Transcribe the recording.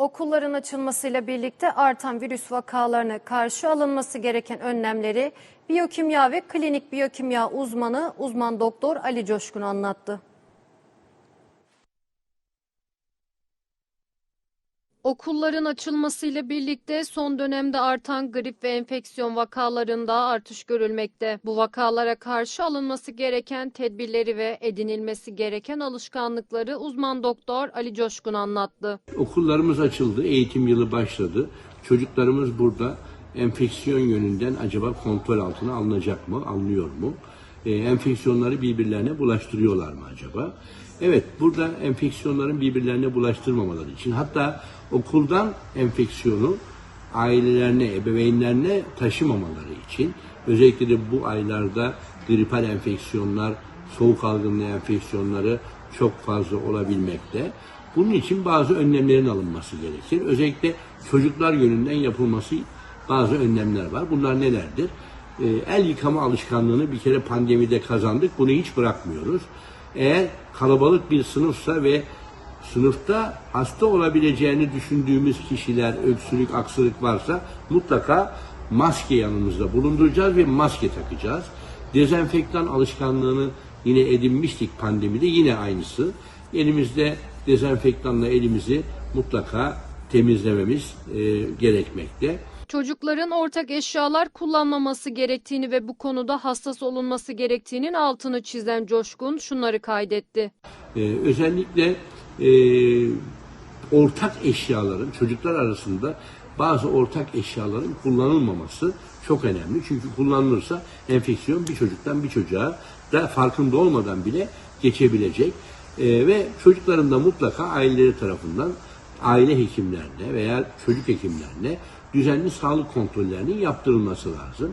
Okulların açılmasıyla birlikte artan virüs vakalarına karşı alınması gereken önlemleri biyokimya ve klinik biyokimya uzmanı uzman doktor Ali Coşkun anlattı. Okulların açılmasıyla birlikte son dönemde artan grip ve enfeksiyon vakalarında artış görülmekte. Bu vakalara karşı alınması gereken tedbirleri ve edinilmesi gereken alışkanlıkları uzman doktor Ali Coşkun anlattı. Okullarımız açıldı, eğitim yılı başladı. Çocuklarımız burada enfeksiyon yönünden acaba kontrol altına alınacak mı, alınıyor mu? Ee, enfeksiyonları birbirlerine bulaştırıyorlar mı acaba? Evet, burada enfeksiyonların birbirlerine bulaştırmamaları için hatta okuldan enfeksiyonu ailelerine, ebeveynlerine taşımamaları için özellikle de bu aylarda gripal enfeksiyonlar, soğuk algınlığı enfeksiyonları çok fazla olabilmekte. Bunun için bazı önlemlerin alınması gerekir. Özellikle çocuklar yönünden yapılması bazı önlemler var. Bunlar nelerdir? Ee, el yıkama alışkanlığını bir kere pandemide kazandık. Bunu hiç bırakmıyoruz. Eğer kalabalık bir sınıfsa ve sınıfta hasta olabileceğini düşündüğümüz kişiler, öksürük, aksırık varsa mutlaka maske yanımızda bulunduracağız ve maske takacağız. Dezenfektan alışkanlığını yine edinmiştik pandemide yine aynısı. Elimizde dezenfektanla elimizi mutlaka temizlememiz e, gerekmekte. Çocukların ortak eşyalar kullanmaması gerektiğini ve bu konuda hassas olunması gerektiğinin altını çizen Coşkun şunları kaydetti. Ee, özellikle e, ortak eşyaların çocuklar arasında bazı ortak eşyaların kullanılmaması çok önemli. Çünkü kullanılırsa enfeksiyon bir çocuktan bir çocuğa da farkında olmadan bile geçebilecek. Ee, ve çocukların da mutlaka aileleri tarafından aile hekimlerine veya çocuk hekimlerine düzenli sağlık kontrollerinin yaptırılması lazım.